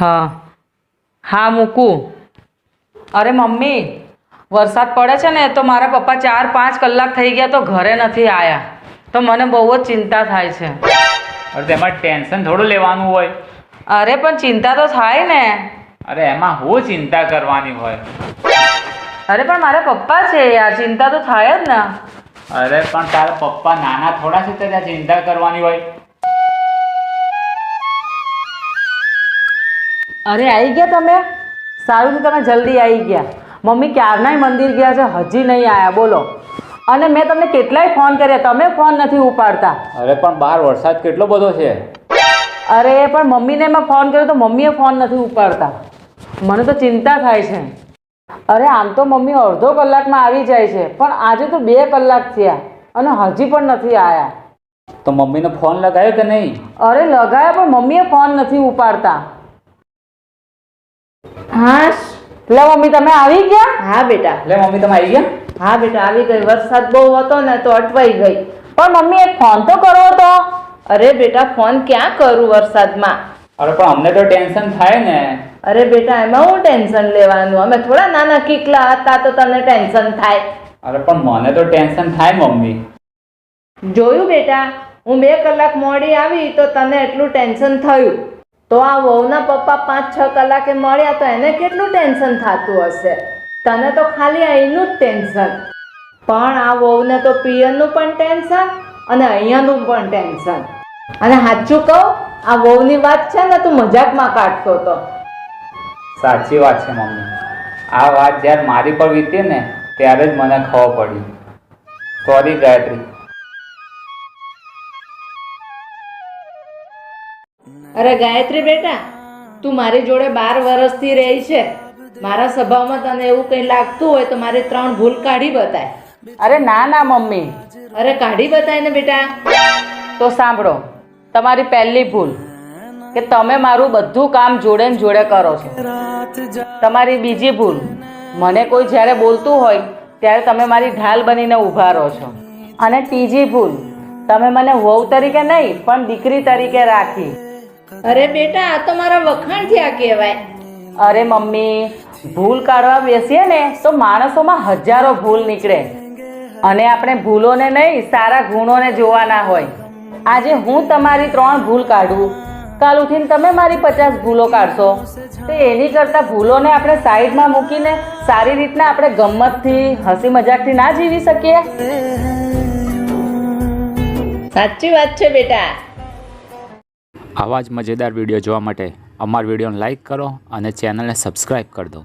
હા. હા મૂકું. અરે મમ્મી વરસાદ પડે છે ને તો મારા પપ્પા ચાર પાંચ કલાક થઈ ગયા તો ઘરે નથી આવ્યા તો મને બહુ જ ચિંતા થાય છે. અરે તેમાં ટેન્શન થોડું લેવાનું હોય. અરે પણ ચિંતા તો થાય ને. અરે એમાં હું ચિંતા કરવાની હોય? અરે પણ મારા પપ્પા છે યાર ચિંતા તો થાય જ ને. અરે પણ તારા પપ્પા નાના થોડા છે તો ત્યાં ચિંતા કરવાની હોય. અરે આવી ગયા તમે? સારું તમે જલ્દી આવી ગયા. મમ્મી ક્યારનાય મંદિર ગયા છે? હજી નહીં આવ્યા બોલો. અને મેં તમને કેટલાય ફોન કર્યા. તમે ફોન નથી ઉપાડતા. અરે પણ બહાર વરસાદ કેટલો બધો છે. અરે પણ મમ્મીને મેં ફોન કર્યો તો મમ્મીએ ફોન નથી ઉપાડતા. મને તો ચિંતા થાય છે. અરે આમ તો મમ્મી અડધો કલાકમાં આવી જાય છે. પણ આજે તો બે કલાક થયા અને હજી પણ નથી આવ્યા તો મમ્મીને ફોન લગાવ્યો કે નહીં? અરે લગાયા પણ મમ્મીએ ફોન નથી ઉપાડતા. હા લે મમ્મી તમે આવી ગયા? હા બેટા. એટલે મમ્મી તમે આવી ગયા? હા બેટા આવી ગઈ. વરસાદ બહુ હતો ને તો અટવાઈ ગઈ. પણ મમ્મી એક ફોન તો કરો તો. અરે બેટા ફોન ક્યાં કરું વરસાદમાં? અરે પણ અમને તો ટેન્શન થાય ને. અરે બેટા એમાં હું ટેન્શન લેવાનું? અમે થોડા નાના કીકલા હતા તો તને ટેન્શન થાય. અરે પણ મને તો ટેન્શન થાય મમ્મી. જોયું બેટા હું બે કલાક મોડી આવી તો તને એટલું ટેન્શન થયું. તો આ વહુના પપ્પા પાંચ છ કલાકે મળ્યા તો એને કેટલું ટેન્શન થતું હશે? તને તો ખાલી અહીંનું જ ટેન્શન. પણ આ વહુને તો પિયરનું પણ ટેન્શન અને અહીંયાનું પણ ટેન્શન. અને સાચું કહું, આ વહુની વાત છે ને તું મજાકમાં કાઢતો હતો સાચી વાત છે, મમ્મી. આ વાત જ્યારે મારી પર વીતી ને, ત્યારે જ મને ખબર પડી. સોરી ગાયત્રી. અરે ગાયત્રી બેટા તું મારી જોડે બાર વર્ષથી રહી છે. મારા સ્વભાવમાં તને એવું કંઈ લાગતું હોય તો મારી ત્રણ ભૂલ કાઢી બતાય. અરે ના ના મમ્મી. અરે કાઢી બતાય ને બેટા. તો સાંભળો તમારી પહેલી ભૂલ કે તમે મારું બધું કામ જોડે ને જોડે કરો છો. તમારી બીજી ભૂલ મને કોઈ જ્યારે બોલતું હોય ત્યારે તમે મારી ઢાલ બનીને ઊભા રહો છો. અને ત્રીજી ભૂલ તમે મને વહુ તરીકે નહીં પણ દીકરી તરીકે રાખી. અરે બેટા આ તો મારા વખાણ થયા કહેવાય. અરે મમ્મી ભૂલ કાઢવા બેસીએ ને તો માણસોમાં હજારો ભૂલ નીકળે. અને આપણે ભૂલોને નહીં સારા ગુણોને જોવાના હોય. આજે હું તમારી ત્રણ ભૂલ કાઢું. કાલ ઉઠીને તમે મારી પચાસ ભૂલો કાઢશો. તો એની કરતાં ભૂલોને આપણે સાઈડમાં મૂકીને સારી રીતના આપણે ગમતથી હસી મજાકથી ના જીવી શકીએ. સાચી વાત છે બેટા. આવા જ મજેદાર વીડિયો જોવા માટે અમારા વિડીયોને લાઇક કરો અને ચેનલને સબસ્ક્રાઈબ કરી દો.